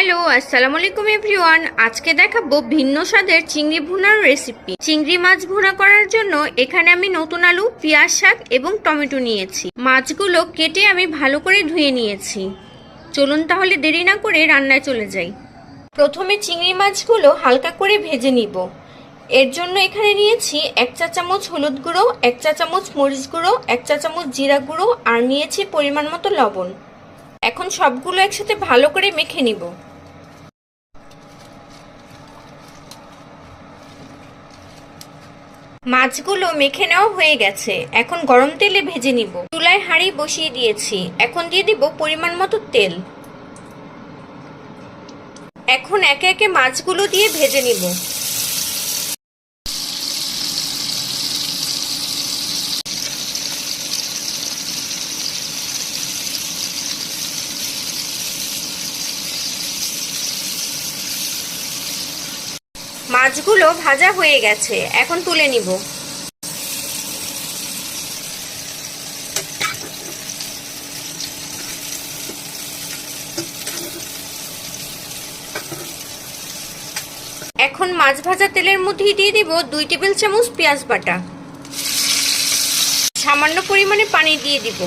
Hello আসসালামু আলাইকুম everyone. আজকে দেখাবো ভিন্ন স্বাদের চিংড়ি ভুনার রেসিপি চিংড়ি মাছ ভুনা করার জন্য এখানে আমি নতুন আলু, পেঁয়াজ শাক এবং টমেটো নিয়েছি। মাছগুলো কেটে আমি ভালো করে ধুয়ে নিয়েছি। চলুন তাহলে দেরি না করে রান্নায় চলে যাই। প্রথমে চিংড়ি মাছগুলো হালকা করে ভেজে নিব। এর জন্য এখানে নিয়েছি এক চা চামচ হলুদ গুঁড়ো, এক চা চামচ মরিচ গুঁড়ো, এক চা চামচ জিরা গুঁড়ো আর নিয়েছি পরিমাণ মতো লবণ। এখন সবগুলো একসাথে ভালো করে মেখে নিব। মাছগুলো মেখে নেওয়া হয়ে গেছে। এখন গরম তেলে ভেজে নিব। চুলায় হাঁড়ি বসিয়ে দিয়েছি। এখন দিয়ে দিব পরিমাণ মতো তেল। এখন একে একে মাছগুলো দিয়ে ভেজে নিব। মাছগুলো ভাজা হয়ে গেছে। এখন তুলে নিব। এখন মাছ ভাজা তেলের মধ্যেই দিয়ে দিব দুই টেবিল চামচ পেঁয়াজ বাটা। সামান্য পরিমাণে পানি দিয়ে দিব।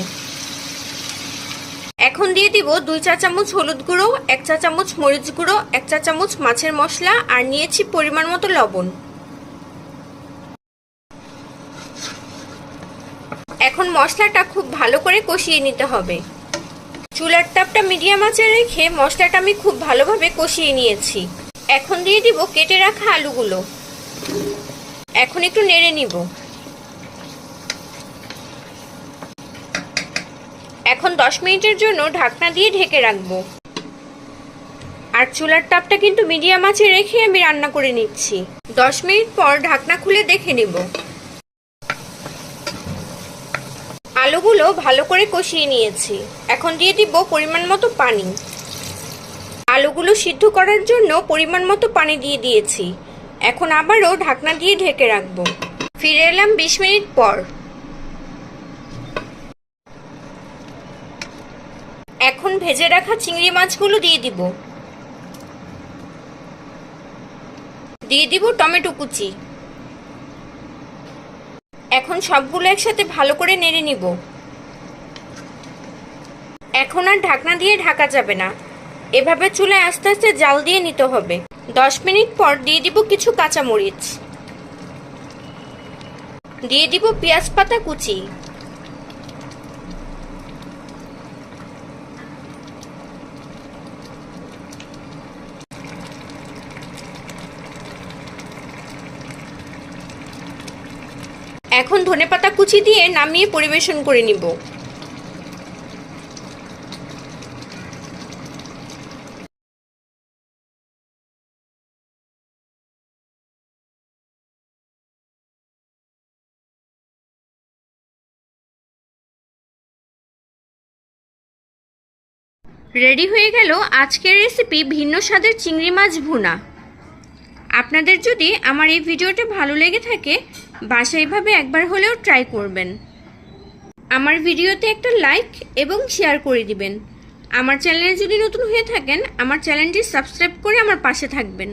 এখন দিয়ে দিব দুই চা চামচ হলুদ গুঁড়ো, এক চা চামচ মরিচ গুঁড়ো, এক চা চামচ মাছের মশলা, আর নিয়েছি পরিমাণ মতো লবণ। এখন মশলাটা খুব ভালো করে কষিয়ে নিতে হবে। চুলার তাপটা মিডিয়াম আঁচে রেখে মশলাটা আমি খুব ভালোভাবে কষিয়ে নিয়েছি। এখন দিয়ে দিব কেটে রাখা আলুগুলো। এখন একটু নেড়ে নিব। এখন দশ মিনিটের জন্য ঢাকনা দিয়ে ঢেকে রাখব। আর চুলার তাপটা কিন্তু মিডিয়াম আছে রেখে আমি রান্না করে নিচ্ছি। দশ মিনিট পর ঢাকনা খুলে দেখে নিব। আলুগুলো ভালো করে কষিয়ে নিয়েছি। এখন দিয়ে দিব পরিমাণ মতো পানি। আলুগুলো সিদ্ধ করার জন্য পরিমাণ মতো পানি দিয়ে দিয়েছি। এখন আবারও ঢাকনা দিয়ে ঢেকে রাখব। ফিরে এলাম বিশ মিনিট পর। এখন ভেজে রাখা চিংড়ি মাছগুলো দিয়ে দিব। দিয়ে দিব টমেটো কুচি। এখন সবগুলো একসাথে ভালো করে নেড়ে নিব। এখন আর ঢাকনা দিয়ে ঢাকা যাবে না। এভাবে চুলায় আস্তে আস্তে জাল দিয়ে নিতে হবে। দশ মিনিট পর দিয়ে দিব কিছু কাঁচামরিচ। দিয়ে দিব পেঁয়াজ পাতা কুচি। এখন ধনেপাতা কুচি দিয়ে নামিয়ে পরিবেশন করে নিব। রেডি হয়ে গেল আজকের রেসিপি ভিন্ন স্বাদের চিংড়ি মাছ ভুনা। আপনাদের যদি আমার এই ভিডিওটা ভালো লেগে থাকে বাসায় এভাবে একবার হলেও ট্রাই করবেন। আমার ভিডিওতে একটা লাইক এবং শেয়ার করে দিবেন। আমার চ্যানেলে যদি নতুন হয়ে থাকেন, আমার চ্যানেলটি সাবস্ক্রাইব করে আমার পাশে থাকবেন।